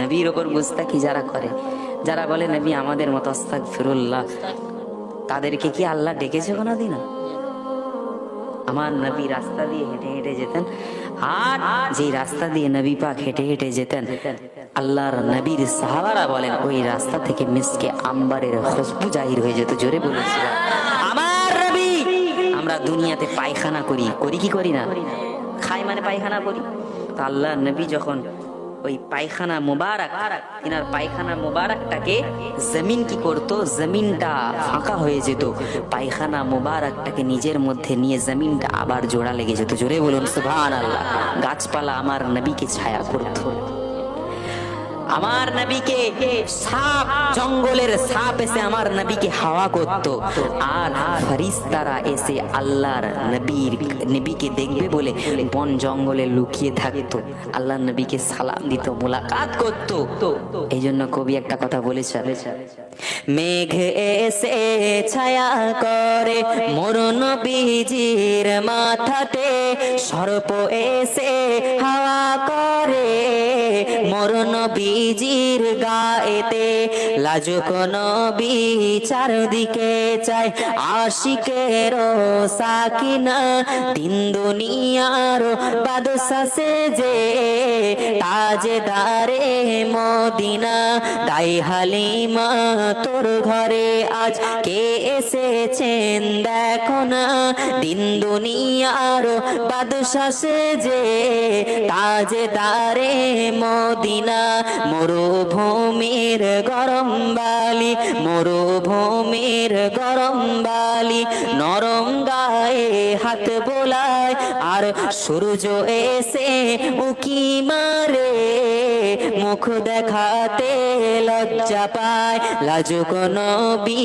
নবীর ওপর মুস্তাকি যারা করে, যারা বলে, নবী আমাদের মতো আস্তাক ফিরুল্লাহ তাদেরকে কি আল্লাহ ডেকেছে কোনোদিন আমার নবী রাস্তা দিয়ে হেঁটে হেঁটে যেতেন, আর যেই রাস্তা দিয়ে নবী পাক হেঁটে হেঁটে যেতেন, আল্লাহর নবীর সাহাবারা বলেন, ওই রাস্তা থেকে মিসকে আম্বারের খুশবু জাহির হয়ে যেত জোরে বলেছিল আমার নবী, আমরা দুনিয়াতে পায়খানা করি করি কি করি না? খাই মানে পায়খানা করি। তো আল্লাহ নবী যখন ওই পায়খানা মোবারক। তিনার পায়খানা মোবারকটাকে জমিন কি করত? জমিনটা ফাঁকা হয়ে যেত। পায়খানা মোবারকটাকে নিজের মধ্যে নিয়ে জমিনটা আবার জোড়া লেগে যেত। জোরে বলুন, সুবহানাল্লাহ। গাছপালা আমার নবীকে ছায়া করত। আমার নবীকে সাপ, জঙ্গলের সাপ এসে আমার নবীকে হাওয়া করত। আর ফরিস্তারা এসে আল্লাহর নবীর, নবীকে দেখবে বলে বন জঙ্গলে লুকিয়ে থাকতো। আল্লাহর নবীকে সালাম দিত, মোলাকাত করত। এই জন্য কবি একটা কথা বলেছে মেঘ এসে ছায়া করে মোর নবীজির মাথাতে, সর্প এসে হাওয়া করে মোর নবীজির গায়েতে লাজুক নবী চারদিকে চাই আশিকের সাকিনা দিন দুনিয়ার বাদশাসে যে তাজদারে মদিনা তাই হালিমা তোর ঘরে আজ কে এসেছেন দেখো না দিন দুনিয়ার বাদশাসে যে তাজদারে মদিনা মরুভূমির গরম বালি, মরুভূমির গরম বালি, নরম গায়ে হাত বোলায়, আর সূর্য এসে উকি মারে। মুখ দেখাতে লজ্জা পায়। লাজুক নবী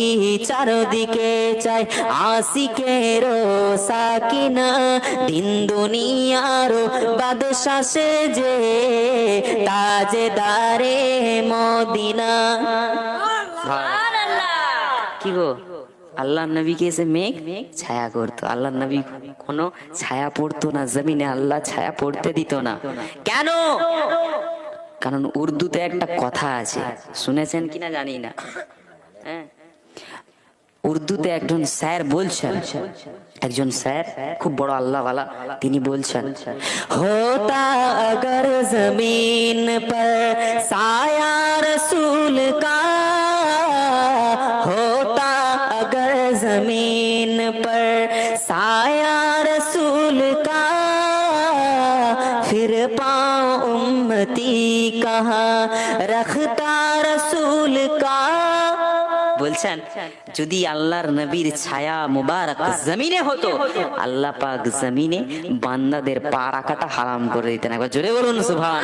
চারদিকে চাই আশিকের সাকিনা। দিন দুনিয়ার বাদশাসে যে তাজদারে মদিনা। কি গো? আল্লাহ নবীকে এসে মেঘ? ছায়া করতো। আল্লাহ নবী কোনো ছায়া পড়তো না, জমিনে আল্লাহ ছায়া পড়তে দিত না। কেন? কারণ উর্দুতে একটা কথা আছে শুনেছেন কিনা জানি না হ্যাঁ উর্দুতে একজন স্যার বলছেন একজন স্যার খুব বড় আল্লাহওয়ালা তিনি বলছেন হোতা अगर जमीन पर साया रसूल का होता अगर जमीन पर साया কাহা রাখতা রসুল কা বলছেন যদি আল্লাহর নবীর ছায়া মুবারক জমিনে হতো, আল্লাহ পাক জমিনে বান্দাদের পা রাখাটা হারাম করে দিতেন। একবার জোরে বলুন সুভান